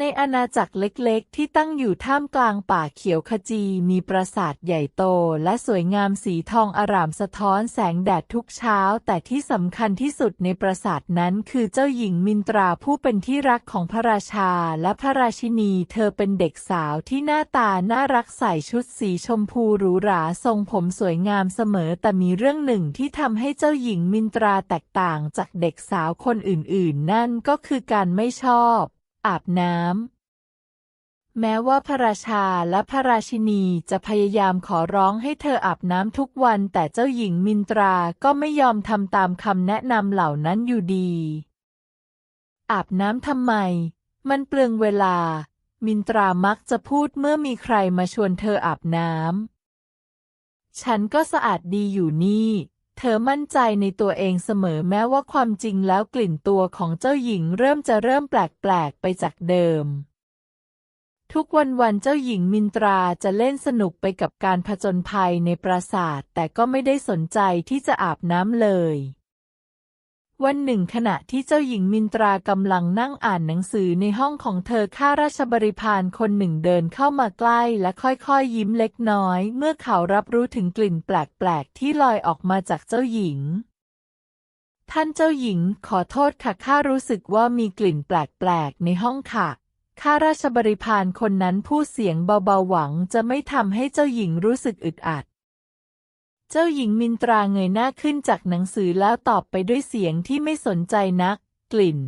ในอาณาจักรเล็กๆ ที่ตั้งอยู่ท่ามกลางป่าเขียวขจีมีปราสาทใหญ่โตและสวยงามสีทองอร่ามสะท้อนแสงแดดทุกเช้า แต่ที่สำคัญที่สุดในปราสาทนั้นคือเจ้าหญิงมินตราผู้เป็นที่รักของพระราชาและพระราชินี เธอเป็นเด็กสาวที่หน้าตาน่ารักใส่ชุดสีชมพูหรูหราทรงผมสวยงามเสมอ แต่มีเรื่องหนึ่งที่ทำให้เจ้าหญิงมินตราแตกต่างจากเด็กสาวคนอื่น ๆ นั่นก็คือการไม่ชอบ อาบน้ำแม้ว่าพระราชาและพระราชินีจะพยายามขอร้องให้เธออาบน้ำทุกวัน แต่เจ้าหญิงมินตราก็ไม่ยอมทำตามคำแนะนำเหล่านั้นอยู่ดี อาบน้ำทำไม มันเปลืองเวลา มินตรามักจะพูดเมื่อมีใครมาชวนเธออาบน้ำฉันก็สะอาดดีอยู่นี่ เธอมั่นใจในตัวเองเสมอแม้ว่าความจริงแล้วกลิ่นตัวของเจ้าหญิงเริ่มจะเริ่มแปลกๆไปจากเดิม ทุกวันวันเจ้าหญิงมินตราจะเล่นสนุกไปกับการผจญภัยในปราสาท แต่ก็ไม่ได้สนใจที่จะอาบน้ำเลย วันหนึ่งขณะที่เจ้าหญิงมินตรากำลังนั่งอ่านหนังสือในห้องของเธอข้าราชบริพารคนหนึ่งเดินเข้ามาใกล้และค่อยๆยิ้มเล็กน้อย เมื่อเขารับรู้ถึงกลิ่นแปลกๆ ที่ลอยออกมาจากเจ้าหญิง ท่านเจ้าหญิงขอโทษค่ะข้ารู้สึกว่ามีกลิ่นแปลกๆ ในห้องค่ะข้าราชบริพารคนนั้นพูดเสียงเบาๆหวังจะไม่ทำให้เจ้าหญิงรู้สึกอึดอัด เจ้าหญิงมินตราเงยหน้าขึ้นจากหนังสือแล้วตอบไปด้วยเสียงที่ไม่สนใจนัก กลิ่น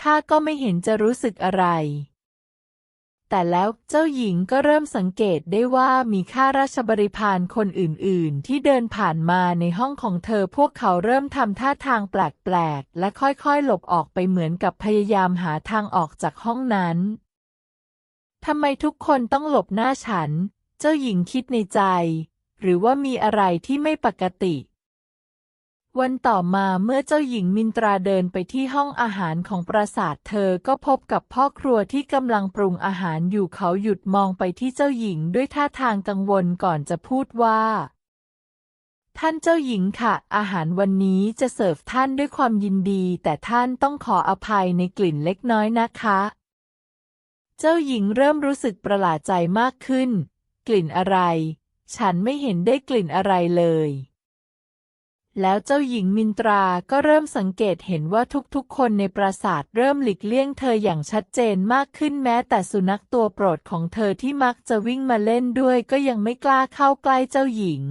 ข้าก็ไม่เห็นจะรู้สึกอะไร แต่แล้วเจ้าหญิงก็เริ่มสังเกตได้ว่ามีข้าราชบริพารคนอื่น ๆ ที่เดินผ่านมาในห้องของเธอพวกเขาเริ่มทำท่าทางแปลก ๆ และค่อย ๆ หลบออกไปเหมือนกับพยายามหาทางออกจากห้องนั้นทำไมทุกคนต้องหลบหน้าฉัน เจ้าหญิงคิดในใจ หรือว่ามีอะไรที่ไม่ปกติ วันต่อมาเมื่อเจ้าหญิงมินตราเดินไปที่ห้องอาหารของปราสาทเธอก็พบกับพ่อครัวที่กำลังปรุงอาหารอยู่เขาหยุดมองไปที่เจ้าหญิงด้วยท่าทางกังวลก่อนจะพูดว่าท่านเจ้าหญิงค่ะ อาหารวันนี้จะเสิร์ฟท่านด้วยความยินดี แต่ท่านต้องขออภัยในกลิ่นเล็กน้อยนะคะ เจ้าหญิงเริ่มรู้สึกประหลาดใจมากขึ้น กลิ่นอะไร ฉันไม่เห็นได้กลิ่นอะไรเลย แล้วเจ้าหญิงมินตราก็เริ่มสังเกตเห็นว่าทุกๆ คนในปราสาทเริ่มหลีกเลี่ยงเธออย่างชัดเจนมากขึ้นแม้แต่สุนัขตัวโปรดของเธอที่มักจะวิ่งมาเล่นด้วยก็ยังไม่กล้าเข้าใกล้เจ้าหญิง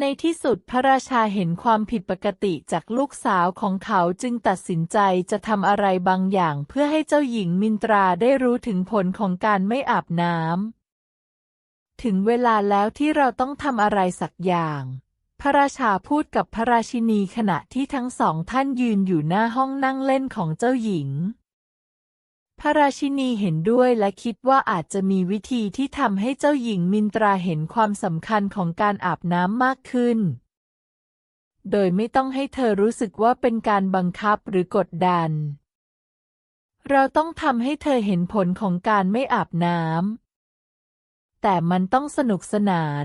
ในที่สุดพระราชาเห็นความผิดปกติจากลูกสาวของเขาจึงตัดสินใจจะทำอะไรบางอย่างเพื่อให้เจ้าหญิงมินตราได้รู้ถึงผลของการไม่อาบน้ำ ถึงเวลาแล้วที่เราต้องทำอะไรสักอย่าง พระราชาพูดกับพระราชินีขณะที่ทั้งสองท่านยืนอยู่หน้าห้องนั่งเล่นของเจ้าหญิง พระราชินีเห็นด้วยและคิดว่าอาจจะมีวิธีที่ทำให้เจ้าหญิงมินตราเห็นความสำคัญของการอาบน้ำมากขึ้น โดยไม่ต้องให้เธอรู้สึกว่าเป็นการบังคับหรือกดดัน เราต้องทำให้เธอเห็นผลของการไม่อาบน้ำ แต่มันต้องสนุกสนาน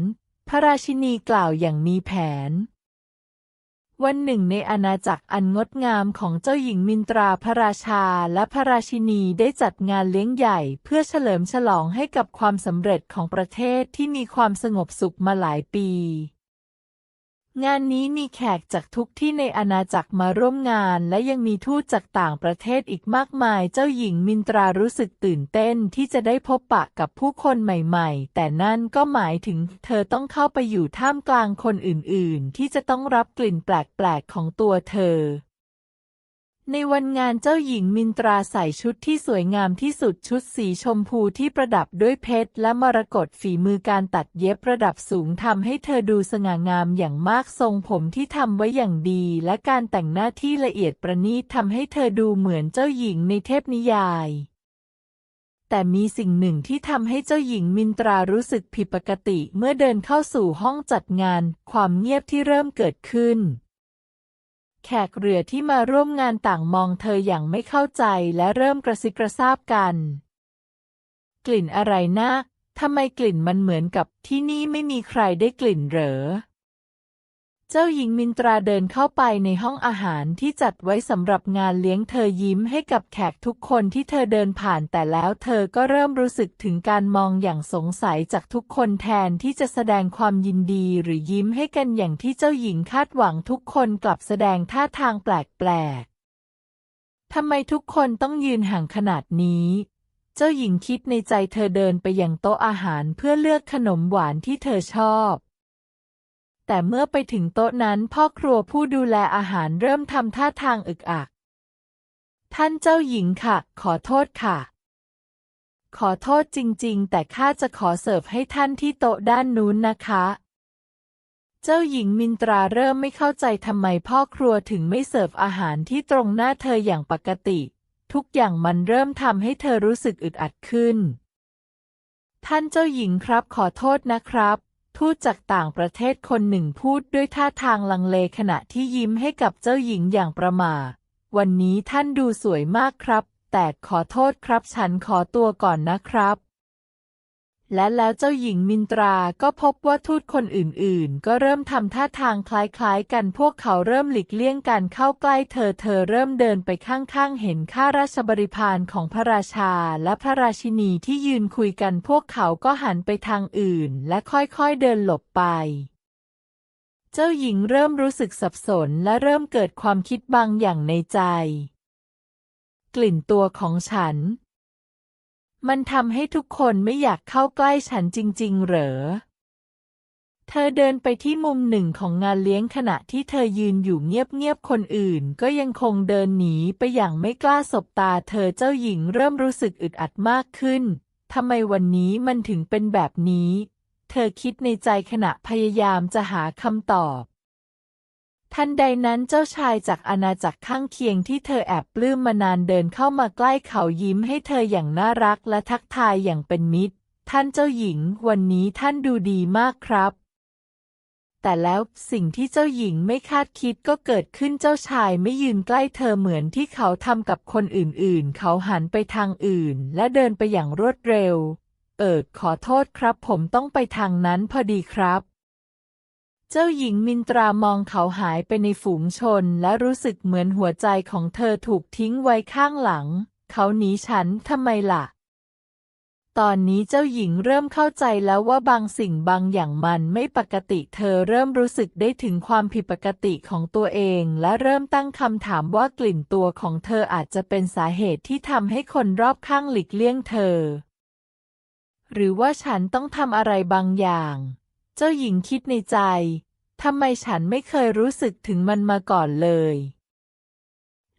พระราชินีกล่าวอย่างมีแผน วันหนึ่งในอาณาจักรอันงดงามของเจ้าหญิงมินตราพระราชาและพระราชินีได้จัดงานเลี้ยงใหญ่เพื่อเฉลิมฉลองให้กับความสำเร็จของประเทศที่มีความสงบสุขมาหลายปี งานนี้มีแขกจากทุกที่ในอาณาจักรมาร่วมงาน และยังมีทูตจากต่างประเทศอีกมากมาย เจ้าหญิงมินตรารู้สึกตื่นเต้นที่จะได้พบปะกับผู้คนใหม่ๆ แต่นั่นก็หมายถึงเธอต้องเข้าไปอยู่ท่ามกลางคนอื่นๆ ที่จะต้องรับกลิ่นแปลกๆของตัวเธอ ในวันงานเจ้าหญิงมินตราใส่ชุดที่สวยงามที่สุดชุดสีชมพูที่ประดับด้วยเพชรและมรกตฝีมือการตัดเย็บระดับสูงทำให้เธอดูสง่างามอย่างมากทรงผมที่ทำไว้อย่างดี และการแต่งหน้าที่ละเอียดประณีตทำให้เธอดูเหมือนเจ้าหญิงในเทพนิยาย แต่มีสิ่งหนึ่งที่ทำให้เจ้าหญิงมินตรารู้สึกผิดปกติเมื่อเดินเข้าสู่ห้องจัดงาน ความเงียบที่เริ่มเกิดขึ้น แขกเรือที่มาร่วมงานต่างมองเธออย่างไม่เข้าใจและเริ่มกระซิบกระซาบกัน กลิ่นอะไรนะ ทำไมกลิ่นมันเหมือนกับที่นี่ไม่มีใครได้กลิ่นเหรอ เจ้าหญิงมินตราเดินเข้าไปในห้องอาหารที่จัดไว้สำหรับงานเลี้ยงเธอยิ้มให้กับแขกทุกคนที่เธอเดินผ่านแต่แล้วเธอก็เริ่มรู้สึกถึงการมองอย่างสงสัยจากทุกคนแทนที่จะแสดงความยินดีหรือยิ้มให้กันอย่างที่เจ้าหญิงคาดหวังทุกคนกลับแสดงท่าทางแปลกๆทำไมทุกคนต้องยืนห่างขนาดนี้เจ้าหญิงคิดในใจเธอเดินไปยังโต๊ะอาหารเพื่อเลือกขนมหวานที่เธอชอบ แต่เมื่อไปถึงโต๊ะนั้นพ่อครัวผู้ดูแลอาหารเริ่มทำท่าทางอึกอัก ท่านเจ้าหญิงค่ะ ขอโทษค่ะ ขอโทษจริง ๆ แต่ข้าจะขอเสิร์ฟให้ท่านที่โต๊ะด้านนู้นนะคะ เจ้าหญิงมินตราเริ่มไม่เข้าใจทำไมพ่อครัวถึงไม่เสิร์ฟอาหารที่ตรงหน้าเธออย่างปกติ ทุกอย่างมันเริ่มทำให้เธอรู้สึกอึดอัดขึ้น ท่านเจ้าหญิงครับขอโทษนะครับ ทูตจากต่างประเทศคนหนึ่งพูดด้วยท่าทางลังเลขณะที่ยิ้มให้กับเจ้าหญิงอย่างประมา วันนี้ท่านดูสวยมากครับ แต่ขอโทษครับฉันขอตัวก่อนนะครับ และแล้วเจ้าหญิงมินตราก็พบว่าทูตคนอื่นๆ ก็เริ่มทำท่าทางคล้ายๆ กันพวกเขาเริ่มหลีกเลี่ยงการเข้าใกล้เธอเธอเริ่มเดินไปข้างๆ เห็นข้าราชบริพารของพระราชาและพระราชินีที่ยืนคุยกันพวกเขาก็หันไปทางอื่น และค่อยๆเดินหลบไป เจ้าหญิงเริ่มรู้สึกสับสนและเริ่มเกิดความคิดบางอย่างในใจ กลิ่นตัวของฉัน มันทำให้ทุกคนไม่อยากเข้าใกล้ฉันจริง ๆ เหรอ เธอเดินไปที่มุมหนึ่งของงานเลี้ยงขณะที่เธอยืนอยู่เงียบ ๆ คนอื่น ก็ยังคงเดินหนีไปอย่างไม่กล้าสบตา เธอเจ้าหญิงเริ่มรู้สึกอึดอัดมากขึ้น ทำไมวันนี้มันถึงเป็นแบบนี้ เธอคิดในใจขณะพยายามจะหาคำตอบ ทันใดนั้นเจ้าชายจากอาณาจักรข้างเคียงที่เธอแอบปลื้มมานานเดินเข้ามาใกล้เขายิ้มให้เธออย่างน่ารักและทักทายอย่างเป็นมิตร ท่านเจ้าหญิง วันนี้ท่านดูดีมากครับ แต่แล้วสิ่งที่เจ้าหญิงไม่คาดคิดก็เกิดขึ้นเจ้าชายไม่ยืนใกล้เธอเหมือนที่เขาทำกับคนอื่นๆ เขาหันไปทางอื่น และเดินไปอย่างรวดเร็ว เอิดขอโทษครับ ผมต้องไปทางนั้นพอดีครับ เจ้าหญิงมินตรามองเขาหายไปในฝูงชน และรู้สึกเหมือนหัวใจของเธอถูกทิ้งไว้ข้างหลัง เขาหนีฉันทำไมล่ะ ตอนนี้เจ้าหญิงเริ่มเข้าใจแล้วว่าบางสิ่งบางอย่างมันไม่ปกติ เธอเริ่มรู้สึกได้ถึงความผิดปกติของตัวเอง และเริ่มตั้งคำถามว่ากลิ่นตัวของเธออาจจะเป็นสาเหตุที่ทำให้คนรอบข้างหลีกเลี่ยงเธอ หรือว่าฉันต้องทำอะไรบางอย่าง เจ้าหญิงคิดในใจ ทำไมฉันไม่เคยรู้สึกถึงมันมาก่อนเลย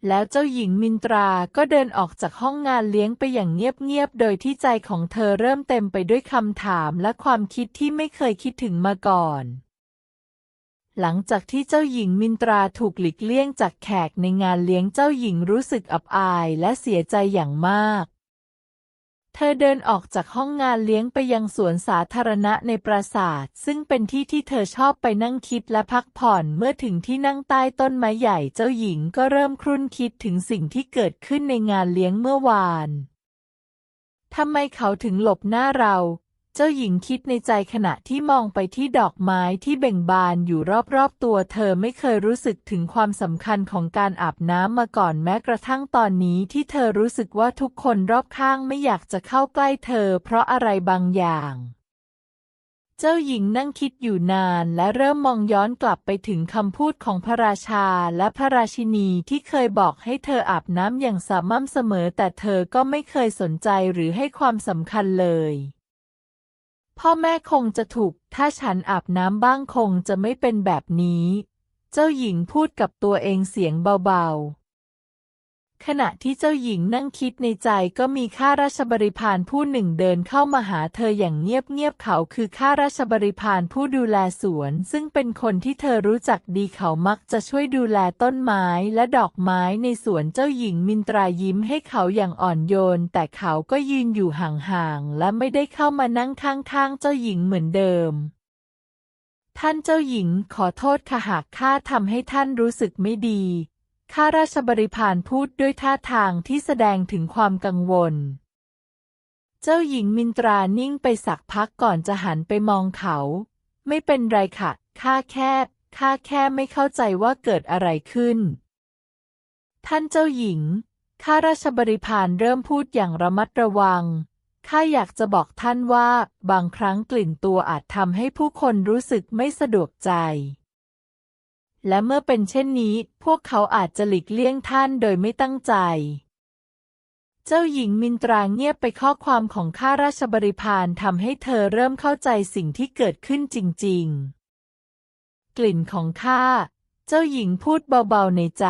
แล้วเจ้าหญิงมินตราก็เดินออกจากห้องงานเลี้ยงไปอย่างเงียบๆ โดยที่ใจของเธอเริ่มเต็มไปด้วยคำถามและความคิดที่ไม่เคยคิดถึงมาก่อนหลังจากที่เจ้าหญิงมินตราถูกหลีกเลี่ยงจากแขกในงานเลี้ยงเจ้าหญิงรู้สึกอับอายและเสียใจอย่างมาก เธอเดินออกจากห้องงานเลี้ยงไปยังสวนสาธารณะในปราสาท ซึ่งเป็นที่ที่เธอชอบไปนั่งคิดและพักผ่อนเมื่อถึงที่นั่งใต้ต้นไม้ใหญ่เจ้าหญิงก็เริ่มครุ่นคิดถึงสิ่งที่เกิดขึ้นในงานเลี้ยงเมื่อวานทำไมเขาถึงหลบหน้าเรา เจ้าหญิงคิดในใจขณะที่มองไปที่ดอกไม้ที่เบ่งบานอยู่รอบๆตัวเธอไม่เคยรู้สึกถึงความสำคัญของการอาบน้ำมาก่อนแม้กระทั่งตอนนี้ที่เธอรู้สึกว่าทุกคนรอบข้างไม่อยากจะเข้าใกล้เธอเพราะอะไรบางอย่าง เจ้าหญิงนั่งคิดอยู่นานและเริ่มมองย้อนกลับไปถึงคำพูดของพระราชาและพระราชินีที่เคยบอกให้เธออาบน้ำอย่างสม่ำเสมอแต่เธอก็ไม่เคยสนใจหรือให้ความสำคัญเลย พ่อแม่คงจะถูก ถ้าฉันอาบน้ำบ้างคงจะไม่เป็นแบบนี้ เจ้าหญิงพูดกับตัวเองเสียงเบาๆ ขณะที่เจ้าหญิงนั่งคิดในใจก็มีข้าราชบริพารผู้หนึ่งเดินเข้ามาหาเธออย่างเงียบๆเขาคือข้าราชบริพารผู้ดูแลสวน ซึ่งเป็นคนที่เธอรู้จักดีเขามักจะช่วยดูแลต้นไม้และดอกไม้ในสวนเจ้าหญิงมินตรายิ้มให้เขาอย่างอ่อนโยน แต่เขาก็ยืนอยู่ห่างๆและไม่ได้เข้ามานั่งข้างๆเจ้าหญิงเหมือนเดิมท่านเจ้าหญิงขอโทษค่ะหากข้าทำให้ท่านรู้สึกไม่ดี ข้าราชบริพารพูดด้วยท่าทางที่แสดงถึงความกังวล เจ้าหญิงมินตรานิ่งไปสักพักก่อนจะหันไปมองเขา ไม่เป็นไรค่ะ ข้าแค่ข้าแค่ไม่เข้าใจว่าเกิดอะไรขึ้น ท่านเจ้าหญิง ข้าราชบริพารเริ่มพูดอย่างระมัดระวัง ข้าอยากจะบอกท่านว่า บางครั้งกลิ่นตัวอาจทำให้ผู้คนรู้สึกไม่สะดวกใจ และเมื่อเป็นเช่นนี้ พวกเขาอาจจะหลีกเลี่ยงท่านโดยไม่ตั้งใจ เจ้าหญิงมินตราเงียบไปข้อความของข้าราชบริพารทำให้เธอเริ่มเข้าใจสิ่งที่เกิดขึ้นจริง ๆ กลิ่นของข้า เจ้าหญิงพูดเบาๆในใจ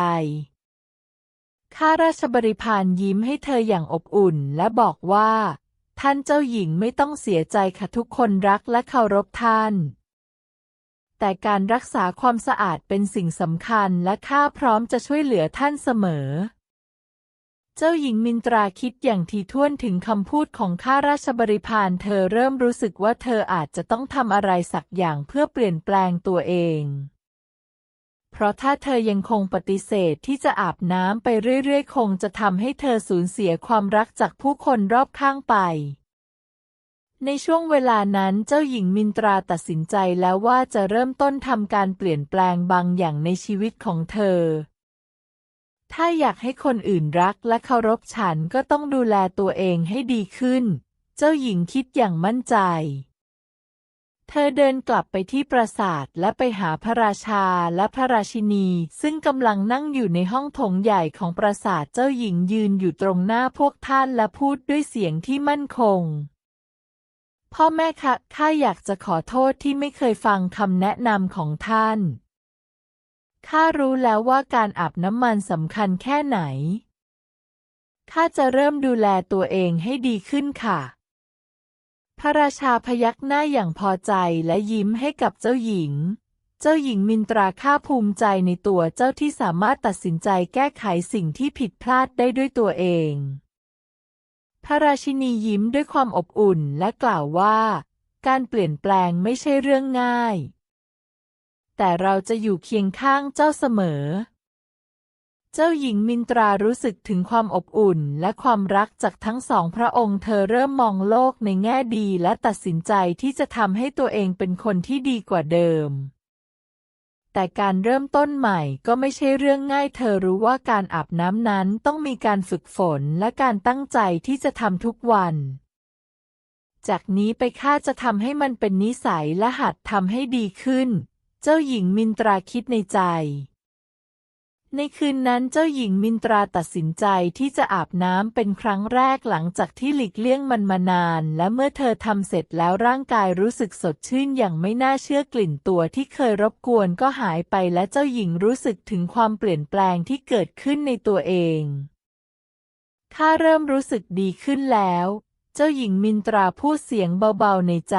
ข้าราชบริพารยิ้มให้เธออย่างอบอุ่นและบอกว่า ท่านเจ้าหญิงไม่ต้องเสียใจค่ะทุกคนรักและเคารพท่าน แต่การรักษาความสะอาดเป็นสิ่งสำคัญและข้าพร้อมจะช่วยเหลือท่านเสมอ เจ้าหญิงมินตราคิดอย่างทีท่วนถึงคำพูดของข้าราชบริพารเธอเริ่มรู้สึกว่าเธออาจจะต้องทำอะไรสักอย่างเพื่อเปลี่ยนแปลงตัวเองเพราะถ้าเธอยังคงปฏิเสธที่จะอาบน้ำไปเรื่อยๆ คงจะทำให้เธอสูญเสียความรักจากผู้คนรอบข้างไป ในช่วงเวลานั้นเจ้าหญิงมินตราตัดสินใจแล้วว่าจะเริ่มต้นทำการเปลี่ยนแปลงบางอย่างในชีวิตของเธอ ถ้าอยากให้คนอื่นรักและเคารพฉันก็ต้องดูแลตัวเองให้ดีขึ้น เจ้าหญิงคิดอย่างมั่นใจ เธอเดินกลับไปที่ปราสาทและไปหาพระราชาและพระราชินี ซึ่งกำลังนั่งอยู่ในห้องโถงใหญ่ของปราสาทเจ้าหญิงยืนอยู่ตรงหน้าพวกท่านและพูดด้วยเสียงที่มั่นคง พ่อแม่คะข้าอยากจะขอโทษที่ไม่เคยฟังคำแนะนำของท่าน ข้ารู้แล้วว่าการอาบน้ำมันสำคัญแค่ไหน ข้าจะเริ่มดูแลตัวเองให้ดีขึ้นค่ะ พระราชาพยักหน้าอย่างพอใจและยิ้มให้กับเจ้าหญิง เจ้าหญิงมินตราข้าภูมิใจในตัวเจ้าที่สามารถตัดสินใจแก้ไขสิ่งที่ผิดพลาดได้ด้วยตัวเอง พระราชินียิ้มด้วยความอบอุ่นและกล่าวว่า การเปลี่ยนแปลงไม่ใช่เรื่องง่าย แต่เราจะอยู่เคียงข้างเจ้าเสมอ เจ้าหญิงมินตรารู้สึกถึงความอบอุ่นและความรักจากทั้งสองพระองค์เธอเริ่มมองโลกในแง่ดีและตัดสินใจที่จะทำให้ตัวเองเป็นคนที่ดีกว่าเดิม แต่การเริ่มต้นใหม่ก็ไม่ใช่เรื่องง่ายเธอรู้ว่าการอาบน้ำนั้นต้องมีการฝึกฝนและการตั้งใจที่จะทำทุกวัน จากนี้ไปข้าจะทำให้มันเป็นนิสัยและหัดทำให้ดีขึ้น เจ้าหญิงมินตราคิดในใจ ในคืนนั้นเจ้าหญิงมินตราตัดสินใจที่จะอาบน้ำเป็นครั้งแรกหลังจากที่หลีกเลี่ยงมันมานาน และเมื่อเธอทำเสร็จแล้วร่างกายรู้สึกสดชื่นอย่างไม่น่าเชื่อกลิ่นตัวที่เคยรบกวนก็หายไปและเจ้าหญิงรู้สึกถึงความเปลี่ยนแปลงที่เกิดขึ้นในตัวเองข้าเริ่มรู้สึกดีขึ้นแล้ว เจ้าหญิงมินตราพูดเสียงเบาๆในใจ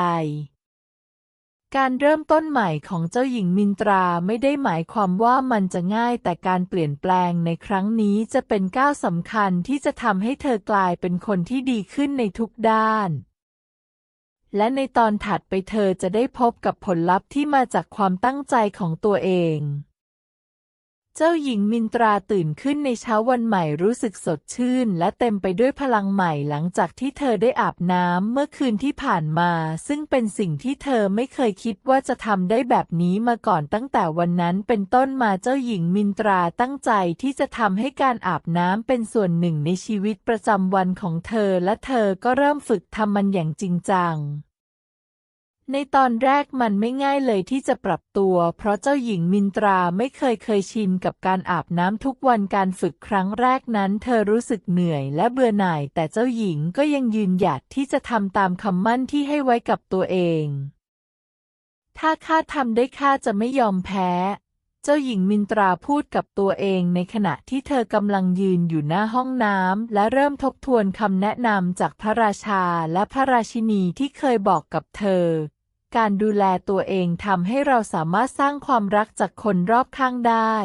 การเริ่มต้นใหม่ของเจ้าหญิงมินตราไม่ได้หมายความว่ามันจะง่ายแต่การเปลี่ยนแปลงในครั้งนี้จะเป็นก้าวสำคัญที่จะทำให้เธอกลายเป็นคนที่ดีขึ้นในทุกด้าน และในตอนถัดไปเธอจะได้พบกับผลลัพธ์ที่มาจากความตั้งใจของตัวเอง เจ้าหญิงมินตราตื่นขึ้นในเช้าวันใหม่รู้สึกสดชื่น และเต็มไปด้วยพลังใหม่หลังจากที่เธอได้อาบน้ำเมื่อคืนที่ผ่านมา ซึ่งเป็นสิ่งที่เธอไม่เคยคิดว่าจะทำได้แบบนี้มาก่อนตั้งแต่วันนั้นเป็นต้นมาเจ้าหญิงมินตราตั้งใจที่จะทำให้การอาบน้ำเป็นส่วนหนึ่งในชีวิตประจำวันของเธอและเธอก็เริ่มฝึกทำมันอย่างจริงจัง ในตอนแรกมันไม่ง่ายเลยที่จะปรับตัว เพราะเจ้าหญิงมินตราไม่เคยเคยชินกับการอาบน้ำทุกวันการฝึกครั้งแรกนั้น เธอรู้สึกเหนื่อยและเบื่อหน่าย แต่เจ้าหญิงก็ยังยืนหยัดที่จะทำตามคำมั่นที่ให้ไว้กับตัวเอง ถ้าข้าทำได้ข้าจะไม่ยอมแพ้ เจ้าหญิงมินตราพูดกับตัวเองในขณะที่เธอกำลังยืนอยู่หน้าห้องน้ำและเริ่มทบทวนคำแนะนำจากพระราชาและพระราชินีที่เคยบอกกับเธอ การดูแลตัวเองทำให้เราสามารถสร้างความรักจากคนรอบข้างได้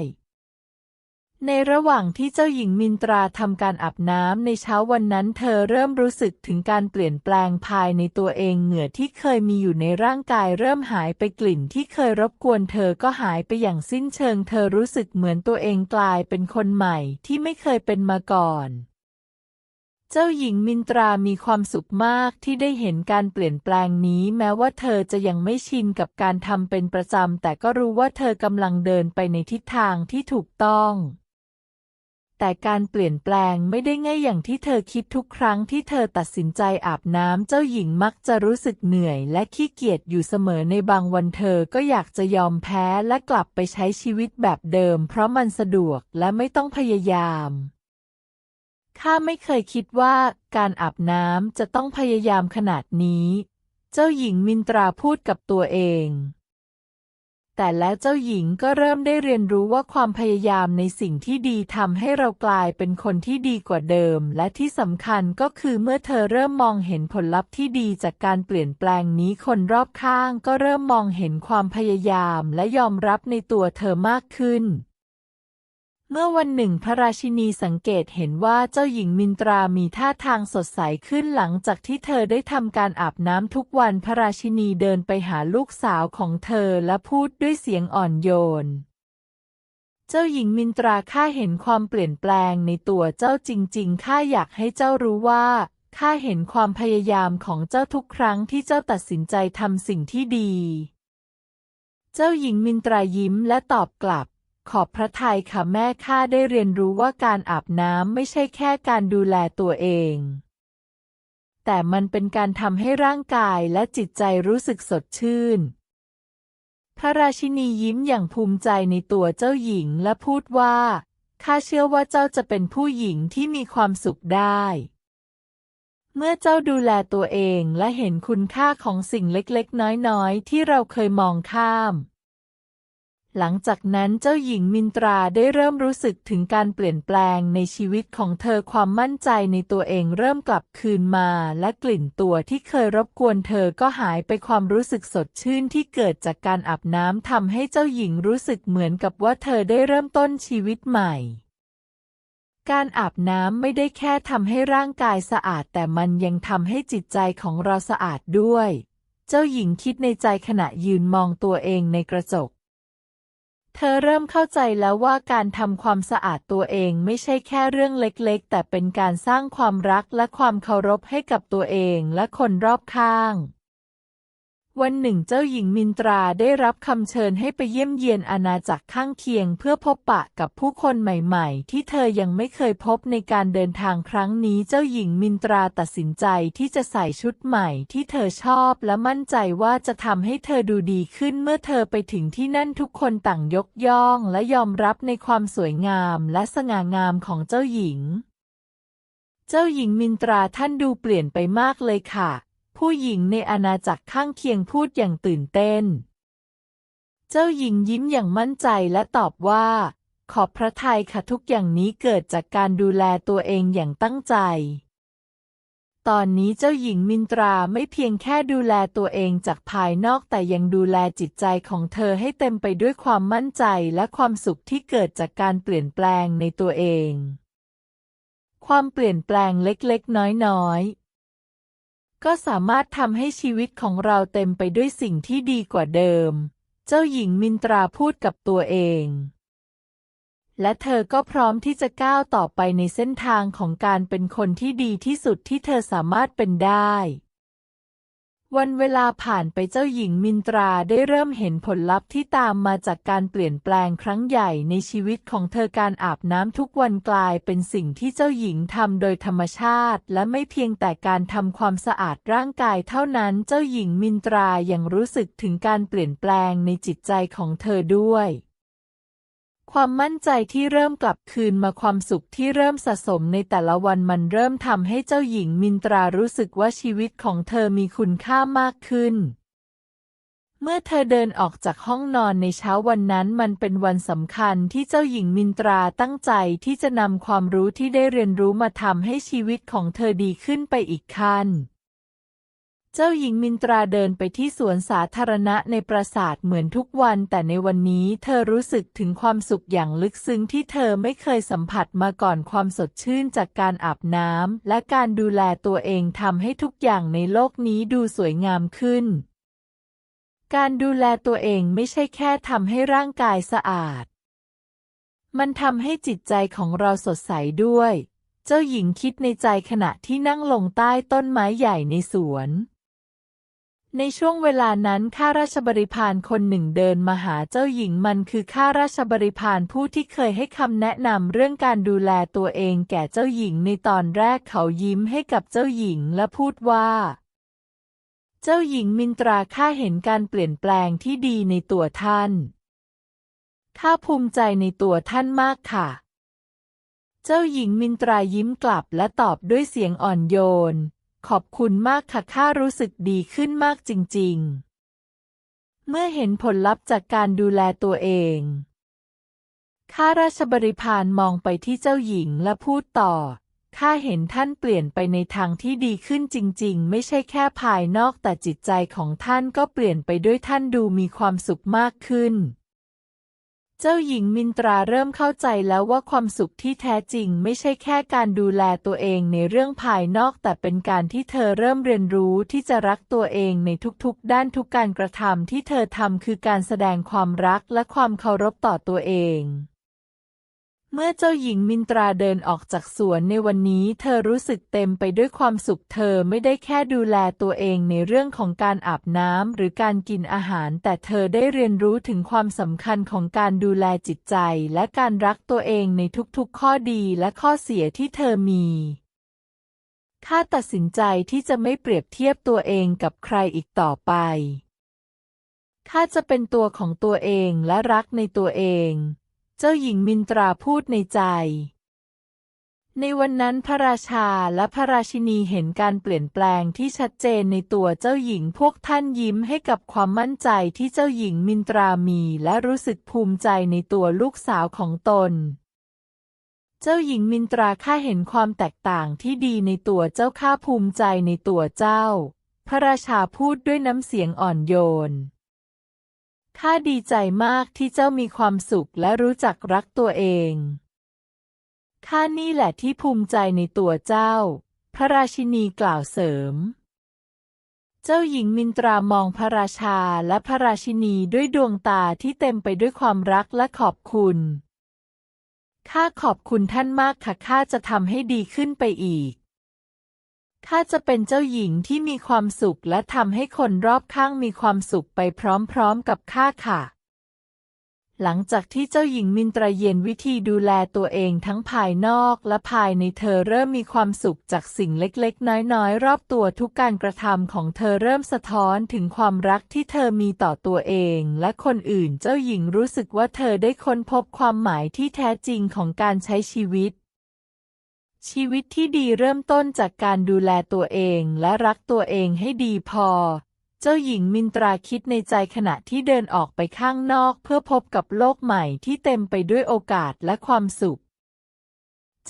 ในระหว่างที่เจ้าหญิงมินตราทำการอาบน้ำในเช้าวันนั้น เธอเริ่มรู้สึกถึงการเปลี่ยนแปลงภายในตัวเองเหงื่อที่เคยมีอยู่ในร่างกาย เริ่มหายไปกลิ่นที่เคยรบกวนเธอก็หายไปอย่างสิ้นเชิง เธอรู้สึกเหมือนตัวเองกลายเป็นคนใหม่ที่ไม่เคยเป็นมาก่อน เจ้าหญิงมินตรามีความสุขมากที่ได้เห็นการเปลี่ยนแปลงนี้แม้ว่าเธอจะยังไม่ชินกับการทำเป็นประจำแต่ก็รู้ว่าเธอกำลังเดินไปในทิศทางที่ถูกต้อง แต่การเปลี่ยนแปลงไม่ได้ง่ายอย่างที่เธอคิดทุกครั้งที่เธอตัดสินใจอาบน้ำเจ้าหญิงมักจะรู้สึกเหนื่อยและขี้เกียจอยู่เสมอในบางวันเธอก็อยากจะยอมแพ้และกลับไปใช้ชีวิตแบบเดิม เพราะมันสะดวกและไม่ต้องพยายาม ข้าไม่เคยคิดว่าการอาบน้ำจะต้องพยายามขนาดนี้ เจ้าหญิงมินตราพูดกับตัวเอง แต่แล้วเจ้าหญิงก็เริ่มได้เรียนรู้ว่าความพยายามในสิ่งที่ดีทำให้เรากลายเป็นคนที่ดีกว่าเดิม และที่สำคัญก็คือเมื่อเธอเริ่มมองเห็นผลลัพธ์ที่ดีจากการเปลี่ยนแปลงนี้คนรอบข้างก็เริ่มมองเห็นความพยายามและยอมรับในตัวเธอมากขึ้น เมื่อวันหนึ่งพระราชินีสังเกตเห็นว่าเจ้าหญิงมินตรามีท่าทางสดใสขึ้นหลังจากที่เธอได้ทำการอาบน้ำทุกวันพระราชินีเดินไปหาลูกสาวของเธอและพูดด้วยเสียงอ่อนโยน เจ้าหญิงมินตราข้าเห็นความเปลี่ยนแปลงในตัวเจ้าจริงๆข้าอยากให้เจ้ารู้ว่าข้าเห็นความพยายามของเจ้าทุกครั้งที่เจ้าตัดสินใจทำสิ่งที่ดี เจ้าหญิงมินตรายิ้มและตอบกลับ ขอบพระทัยค่ะแม่ข้าได้เรียนรู้ว่าการอาบน้ำไม่ใช่แค่การดูแลตัวเอง แต่มันเป็นการทำให้ร่างกายและจิตใจรู้สึกสดชื่น พระราชินียิ้มอย่างภูมิใจในตัวเจ้าหญิงและพูดว่า ข้าเชื่อว่าเจ้าจะเป็นผู้หญิงที่มีความสุขได้ เมื่อเจ้าดูแลตัวเองและเห็นคุณค่าของสิ่งเล็กๆ น้อยๆ ที่เราเคยมองข้าม หลังจากนั้นเจ้าหญิงมินตราได้เริ่มรู้สึกถึงการเปลี่ยนแปลงในชีวิตของเธอความมั่นใจในตัวเองเริ่มกลับคืนมาและกลิ่นตัวที่เคยรบกวนเธอก็หายไปความรู้สึกสดชื่นที่เกิดจากการอาบน้ำทำให้เจ้าหญิงรู้สึกเหมือนกับว่าเธอได้เริ่มต้นชีวิตใหม่ การอาบน้ำไม่ได้แค่ทำให้ร่างกายสะอาด แต่มันยังทำให้จิตใจของเราสะอาดด้วย เจ้าหญิงคิดในใจขณะยืนมองตัวเองในกระจก เธอเริ่มเข้าใจแล้วว่าการทำความสะอาดตัวเองไม่ใช่แค่เรื่องเล็กๆ แต่เป็นการสร้างความรักและความเคารพให้กับตัวเองและคนรอบข้าง วันหนึ่งเจ้าหญิงมินตราได้รับคำเชิญให้ไปเยี่ยมเยียนอาณาจักรข้างเคียง เพื่อพบปะกับผู้คนใหม่ๆ ที่เธอยังไม่เคยพบในการเดินทางครั้งนี้เจ้าหญิงมินตราตัดสินใจที่จะใส่ชุดใหม่ที่เธอชอบและมั่นใจว่าจะทำให้เธอดูดีขึ้นเมื่อเธอไปถึงที่นั่นทุกคนต่างยกย่องและยอมรับในความสวยงามและสง่างามของเจ้าหญิง เจ้าหญิงมินตราท่านดูเปลี่ยนไปมากเลยค่ะ ผู้หญิงในอาณาจักรข้างเคียงพูดอย่างตื่นเต้น เจ้าหญิงยิ้มอย่างมั่นใจและตอบว่า ขอบพระทัยค่ะทุกอย่างนี้เกิดจากการดูแลตัวเองอย่างตั้งใจ ตอนนี้เจ้าหญิงมินตราไม่เพียงแค่ดูแลตัวเองจากภายนอกแต่ยังดูแลจิตใจของเธอให้เต็มไปด้วยความมั่นใจและความสุขที่เกิดจากการเปลี่ยนแปลงในตัวเอง ความเปลี่ยนแปลงเล็กๆ น้อยๆ ก็สามารถทำให้ชีวิตของเราเต็มไปด้วยสิ่งที่ดีกว่าเดิม เจ้าหญิงมินตราพูดกับตัวเอง และเธอก็พร้อมที่จะก้าวต่อไปในเส้นทางของการเป็นคนที่ดีที่สุดที่เธอสามารถเป็นได้ วันเวลาผ่านไปเจ้าหญิงมินตราได้เริ่มเห็นผลลัพธ์ที่ตามมาจากการเปลี่ยนแปลงครั้งใหญ่ในชีวิตของเธอการอาบน้ำทุกวันกลายเป็นสิ่งที่เจ้าหญิงทำโดยธรรมชาติ และไม่เพียงแต่การทำความสะอาดร่างกายเท่านั้นเจ้าหญิงมินตรายังรู้สึกถึงการเปลี่ยนแปลงในจิตใจของเธอด้วย ความมั่นใจที่เริ่มกลับคืนมาความสุขที่เริ่มสะสมในแต่ละวันมันเริ่มทำให้เจ้าหญิงมินตรารู้สึกว่าชีวิตของเธอมีคุณค่ามากขึ้น เมื่อเธอเดินออกจากห้องนอนในเช้าวันนั้นมันเป็นวันสำคัญที่เจ้าหญิงมินตราตั้งใจที่จะนำความรู้ที่ได้เรียนรู้มาทำให้ชีวิตของเธอดีขึ้นไปอีกขั้น เจ้าหญิงมินตราเดินไปที่สวนสาธารณะในปราสาทเหมือนทุกวัน แต่ในวันนี้เธอรู้สึกถึงความสุขอย่างลึกซึ้งที่เธอไม่เคยสัมผัสมาก่อนความสดชื่นจากการอาบน้ำและการดูแลตัวเองทำให้ทุกอย่างในโลกนี้ดูสวยงามขึ้น การดูแลตัวเองไม่ใช่แค่ทำให้ร่างกายสะอาด มันทำให้จิตใจของเราสดใสด้วย เจ้าหญิงคิดในใจขณะที่นั่งลงใต้ต้นไม้ใหญ่ในสวน ในช่วงเวลานั้นข้าราชบริพารคนหนึ่งเดินมาหาเจ้าหญิงมันคือข้าราชบริพารผู้ที่เคยให้คำแนะนำเรื่องการดูแลตัวเองแก่เจ้าหญิงในตอนแรกเขายิ้มให้กับเจ้าหญิงและพูดว่า เจ้าหญิงมินตราข้าเห็นการเปลี่ยนแปลงที่ดีในตัวท่านข้าภูมิใจในตัวท่านมากค่ะ เจ้าหญิงมินตรายิ้มกลับและตอบด้วยเสียงอ่อนโยน ขอบคุณมากค่ะข้ารู้สึกดีขึ้นมากจริง ๆ เมื่อเห็นผลลัพธ์จากการดูแลตัวเอง ข้าราชบริพารมองไปที่เจ้าหญิงและพูดต่อ ข้าเห็นท่านเปลี่ยนไปในทางที่ดีขึ้นจริง ๆ ไม่ใช่แค่ภายนอกแต่จิตใจของท่านก็เปลี่ยนไปด้วยท่านดูมีความสุขมากขึ้น เจ้าหญิงมินตราเริ่มเข้าใจแล้วว่าความสุขที่แท้จริงไม่ใช่แค่การดูแลตัวเองในเรื่องภายนอก แต่เป็นการที่เธอเริ่มเรียนรู้ที่จะรักตัวเองในทุกๆ ด้านทุกการกระทำที่เธอทำคือการแสดงความรักและความเคารพต่อตัวเอง เมื่อเจ้าหญิงมินตราเดินออกจากสวนในวันนี้ เธอรู้สึกเต็มไปด้วยความสุขเธอไม่ได้แค่ดูแลตัวเองในเรื่องของการอาบน้ำหรือการกินอาหาร แต่เธอได้เรียนรู้ถึงความสำคัญของการดูแลจิตใจ และการรักตัวเองในทุกๆ ข้อดีและข้อเสียที่เธอมีข้าตัดสินใจที่จะไม่เปรียบเทียบตัวเองกับใครอีกต่อไปข้าจะเป็นตัวของตัวเองและรักในตัวเอง เจ้าหญิงมินตราพูดในใจ ในวันนั้นพระราชาและพระราชินีเห็นการเปลี่ยนแปลงที่ชัดเจนในตัวเจ้าหญิงพวกท่านยิ้มให้กับความมั่นใจที่เจ้าหญิงมินตรามีและรู้สึกภูมิใจในตัวลูกสาวของตนเจ้าหญิงมินตราข้าเห็นความแตกต่างที่ดีในตัวเจ้าข้าภูมิใจในตัวเจ้า พระราชาพูดด้วยน้ำเสียงอ่อนโยน ข้าดีใจมากที่เจ้ามีความสุขและรู้จักรักตัวเอง ข้านี่แหละที่ภูมิใจในตัวเจ้า พระราชินีกล่าวเสริม เจ้าหญิงมินตรามองพระราชาและพระราชินีด้วยดวงตาที่เต็มไปด้วยความรักและขอบคุณ ข้าขอบคุณท่านมากค่ะข้าจะทำให้ดีขึ้นไปอีก ข้าจะเป็นเจ้าหญิงที่มีความสุขและทำให้คนรอบข้างมีความสุขไปพร้อมๆกับข้าค่ะ หลังจากที่เจ้าหญิงมินตราเย็นวิธีดูแลตัวเองทั้งภายนอกและภายในเธอเริ่มมีความสุขจากสิ่งเล็กๆ น้อยๆ รอบตัวทุกการกระทำของเธอเริ่มสะท้อนถึงความรักที่เธอมีต่อตัวเองและคนอื่นเจ้าหญิงรู้สึกว่าเธอได้ค้นพบความหมายที่แท้จริงของการใช้ชีวิต ชีวิตที่ดีเริ่มต้นจากการดูแลตัวเองและรักตัวเองให้ดีพอ เจ้าหญิงมินตราคิดในใจขณะที่เดินออกไปข้างนอกเพื่อพบกับโลกใหม่ที่เต็มไปด้วยโอกาสและความสุข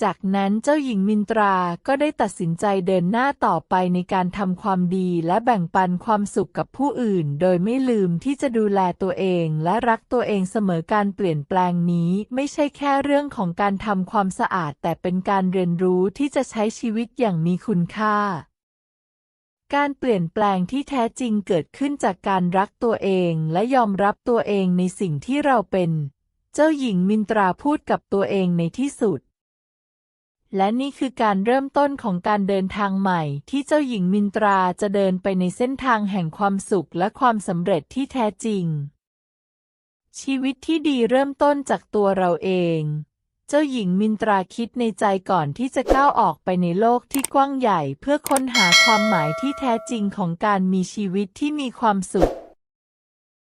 จากนั้นเจ้าหญิงมินตราก็ได้ตัดสินใจเดินหน้าต่อไปในการทำความดีและแบ่งปันความสุขกับผู้อื่น โดยไม่ลืมที่จะดูแลตัวเองและรักตัวเองเสมอการเปลี่ยนแปลงนี้ไม่ใช่แค่เรื่องของการทำความสะอาด แต่เป็นการเรียนรู้ที่จะใช้ชีวิตอย่างมีคุณค่า การเปลี่ยนแปลงที่แท้จริงเกิดขึ้นจากการรักตัวเองและยอมรับตัวเองในสิ่งที่เราเป็น เจ้าหญิงมินตราพูดกับตัวเองในที่สุด และนี่คือการเริ่มต้นของการเดินทางใหม่ ที่เจ้าหญิงมินตราจะเดินไปในเส้นทางแห่งความสุขและความสำเร็จที่แท้จริง ชีวิตที่ดีเริ่มต้นจากตัวเราเอง เจ้าหญิงมินตราคิดในใจก่อนที่จะก้าวออกไปในโลกที่กว้างใหญ่ เพื่อค้นหาความหมายที่แท้จริงของการมีชีวิตที่มีความสุข